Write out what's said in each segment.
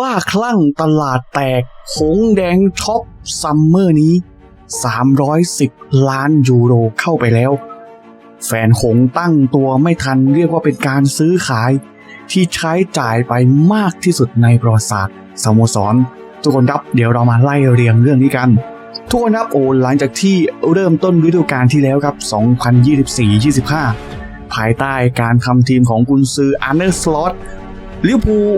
บ้าคลั่งตลาดแตกหงแดงช็อปซัมเมอร์นี้ 310 ล้านยูโรเข้าไปแล้ว แฟนหงตั้งตัวไม่ทันเรียกว่าเป็นการซื้อขาย ที่ใช้จ่ายไปมากที่สุดในประวัติศาสตร์สโมสร ทุกคนครับเดี๋ยวเรามาไล่เรียงเรื่องนี้กัน ทุกคนครับโอ้หลังจากที่เริ่มต้นฤดูกาลที่แล้วครับ 2024-25 ภายใต้การทำทีมของกุนซืออาร์เนอร์สลอตลิเวอร์พูล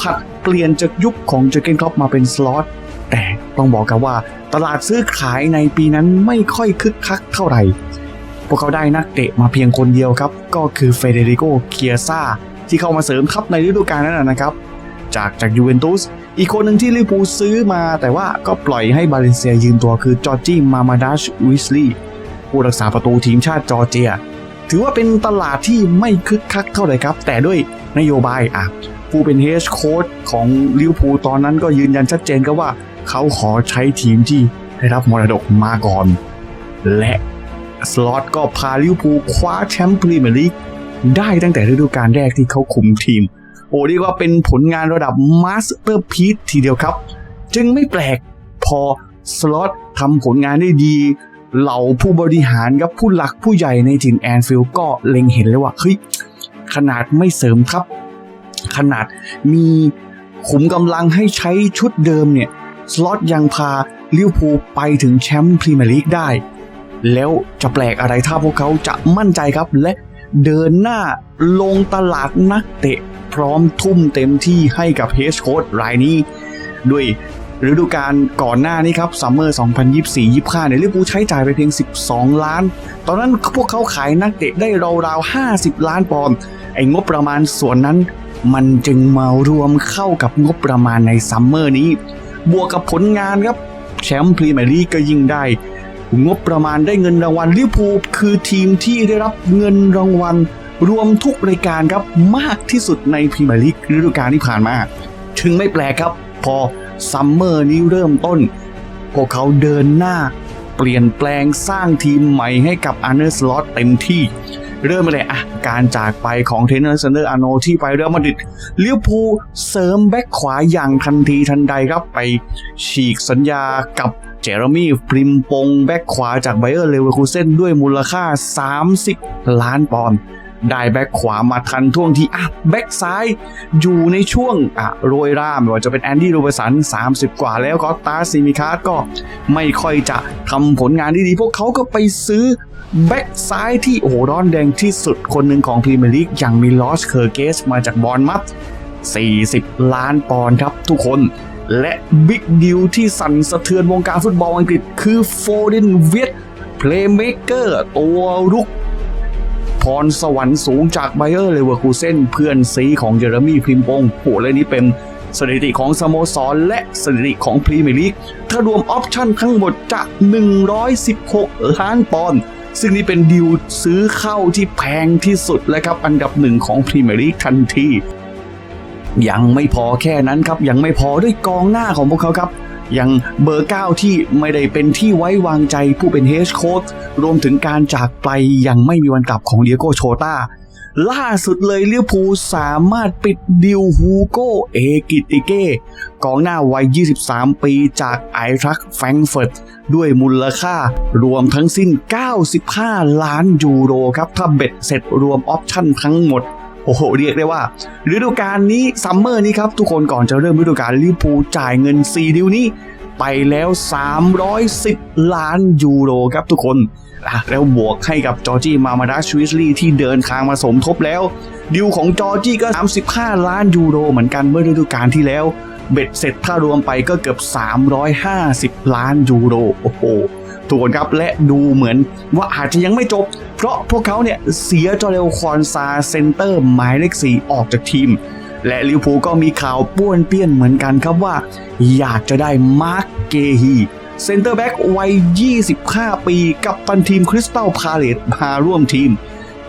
ผัดเปลี่ยนจากยุคของเจอร์เกนครอปมาเป็นสล็อตแต่ต้องบอกกันว่า ตลาดซื้อขายในปีนั้นไม่ค่อยคึกคักเท่าไหร่ พวกเขาได้นักเตะมาเพียงคนเดียวครับ ก็คือเฟเดริโกเคียซ่าที่เข้ามาเสริมทัพในฤดูกาลนั้นนะครับ จากจากยูเวนตุสอีกคนหนึ่งที่ลิเวอร์พูซื้อมาแต่ว่าก็ปล่อยให้บาเลนเซียยืมตัวคือจอร์จี้มามาดัชวิสลีย์ผู้รักษาประตูทีมชาติจอร์เจีย ถือว่าเป็นตลาดที่ไม่คึกคักเท่าไหร่ครับ แต่ด้วยนโยบายอะ ผู้เป็นเฮดโค้ชของลิเวอร์พูลตอนนั้นก็ยืนยันชัดเจนครับว่าเขาขอใช้ทีมที่ได้รับมรดกมาก่อน และสล็อตก็พาลิเวอร์พูลคว้าแชมป์พรีเมียร์ลีกได้ตั้งแต่ฤดูกาลแรกที่เขาคุมทีม โอ้เรียกว่าเป็นผลงานระดับมาสเตอร์พีซทีเดียวครับ จึงไม่แปลกพอสล็อตทำผลงานได้ดี เหล่าผู้บริหารกับผู้หลักผู้ใหญ่ในถิ่นแอนฟิลด์ก็เล็งเห็นเลยว่าเฮ้ยขนาดไม่เสริมทัพ ขนาดมีขุมกำลังให้ใช้ชุดเดิมเนี่ย สล็อตยังพาลิวพูไปถึงแชมป์พรีเมียร์ลีกได้ แล้วจะแปลกอะไรถ้าพวกเขาจะมั่นใจครับ และเดินหน้าลงตลาดนักเตะ พร้อมทุ่มเต็มที่ให้กับเฮดโค้ชรายนี้ ด้วยฤดูกาลก่อนหน้านี้ครับซัมเมอร์ 2024-25เนี่ยลิเวอร์พูลใช้จ่ายไปเพียง 12 ล้าน ตอนนั้นพวกเขาขายนักเตะได้ราวๆ 50 ล้านปอนด์ไอ้งบประมาณส่วนนั้น มันจึงมารวมเข้ากับงบประมาณในซัมเมอร์นี้ บวกกับผลงานครับแชมป์พรีเมียร์ลีกก็ยิ่งได้ งบประมาณได้เงินรางวัลลิเวอร์พูลคือทีมที่ได้รับเงินรางวัล รวมทุกรายการครับมากที่สุดในพรีเมียร์ลีกฤดูกาลที่ผ่านมา ถึงไม่แปลกครับ พอซัมเมอร์นี้เริ่มต้น พวกเขาเดินหน้า เปลี่ยนแปลงสร้างทีมใหม่ให้กับอาร์เนอร์สล็อตเต็มที่ เริ่มเลยอะการจากไปของเทรนเนอร์ซันเดอร์อาโนที่ไปเรอัลมาดริดลิเวพูเสริมแบ็คขวาอย่างทันทีทันใดครับไปฉีกสัญญากับเจอร์มี่พริมปงแบ็คขวาจากไบเออร์เลเวอร์คูเซนด้วยมูลค่า 30 ล้านปอนด์ ได้แบ็คขวามาทันท่วงทีอะแบ็คซ้ายอยู่ในช่วงอะโรยร่าไม่ว่าจะเป็นแอนดี้โรเบร์สัน 30 กว่าแล้วก็ตาซิมิคาร์ก็ไม่ค่อยจะทำผลงานที่ดี พวกเขาก็ไปซื้อแบ็คซ้ายที่โอ้โหร้อนแดงที่สุดคนหนึ่งของพรีเมียร์ลีกอย่างมิลอสเคอร์เกสมาจากบอลมัด40 ล้านปอนด์ครับทุกคนและบิ๊กดิวที่สั่นสะเทือนวงการฟุตบอลอังกฤษ คือโฟเดนเวียตเพลย์เมกเกอร์ตัวรุก รสวรรค์สูงจากไบเออร์เลเวอร์คูเซนเพื่อนซีของเยอร์มี่พิมปงโหเลยนี้เป็นสถิติของสโมสรและสถิติของพรีเมียร์ลีกถ้ารวมออปชั่นทั้งหมดจะ 116 ล้านปอนด์ซึ่งนี่เป็นดิวซื้อเข้าที่แพงที่สุดและครับอันดับหนึ่งของพรีเมียร์ลีกทันที ยังไม่พอแค่นั้นครับ ยังไม่พอด้วยกองหน้าของพวกเขาครับ ยังเบอร์ 9 ที่ไม่ได้เป็นที่ไว้วางใจผู้เป็นเฮดโค้ชรวมถึงการจากไปยังไม่มีวันกลับของเดียโกโชตาล่าสุดเลยเลียวภูสามารถปิดดิวฮูโกเอกิติเก้กองหน้าวัย 23 ปีจากไอรักแฟรงเฟิร์ตด้วยมูลค่ารวมทั้งสิ้น 95 ล้านยูโรครับ ถ้าเบ็ดเสร็จรวมออปชั่นทั้งหมด โอ้โหเรียกได้ว่าฤดูกาลนี้ซัมเมอร์นี้ครับ ทุกคนก่อนจะเริ่มฤดูกาลลิเวอร์พูลจ่ายเงิน 4 ดิวนี้ ไปแล้ว 310 ล้านยูโรครับทุกคนแล้วบวกให้กับจอร์จี้มามาดาชวิสลีย์ที่เดินทางมาสมทบแล้ว ดิวของจอร์จี้ก็ 35 ล้านยูโรเหมือนกันเมื่อฤดูกาลที่แล้ว เบ็ดเสร็จถ้ารวมไปก็เกือบ 350 ล้านยูโรโอ้โห ทุกคนครับและดูเหมือนว่าอาจจะยังไม่จบ เพราะพวกเขาเนี่ยเสียจอเรลคอนซาเซนเตอร์หมายเลขสีออกจากทีม และลิวพูก็มีข่าวป้วนเปี้ยนเหมือนกันครับว่า อยากจะได้มาร์คเกฮีเซนเตอร์แบ็กวัย 25 ปี กับตันทีมคริสตัลพาเลตมาร่วมทีม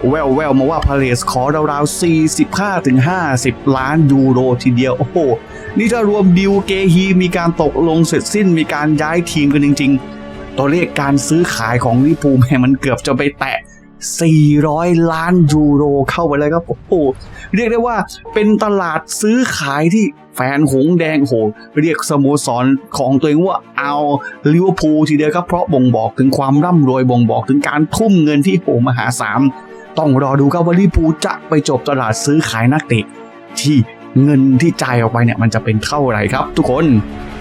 แววแววมาว่าพาเลสขอราวๆ 45-50 ล้านยูโรทีเดียว โอ้โห นี่ถ้ารวมดิวเกฮีมีการตกลงเสร็จสิ้นมีการย้ายทีมกันจริง ๆ ตัวเลขการซื้อขายของลิเวอร์พูแม่งมันเกือบจะไปแตะ 400 ล้านยูโรเข้าไปเลยครับโอ้โหเรียกได้ว่าเป็นตลาดซื้อขายที่แฟนหงแดงโห เรียกสโมสรของตัวเองว่าเอาลิเวอร์พูลทีเดียวครับ เพราะบ่งบอกถึงความร่ำรวยบ่งบอกถึงการทุ่มเงินที่โหมหาศาลต้องรอดูครับว่าลิเวอร์พูจะไปจบตลาดซื้อขายนักเตะที่เงินที่จ่ายออกไปเนี่ยมันจะเป็นเท่าไหร่ครับทุกคน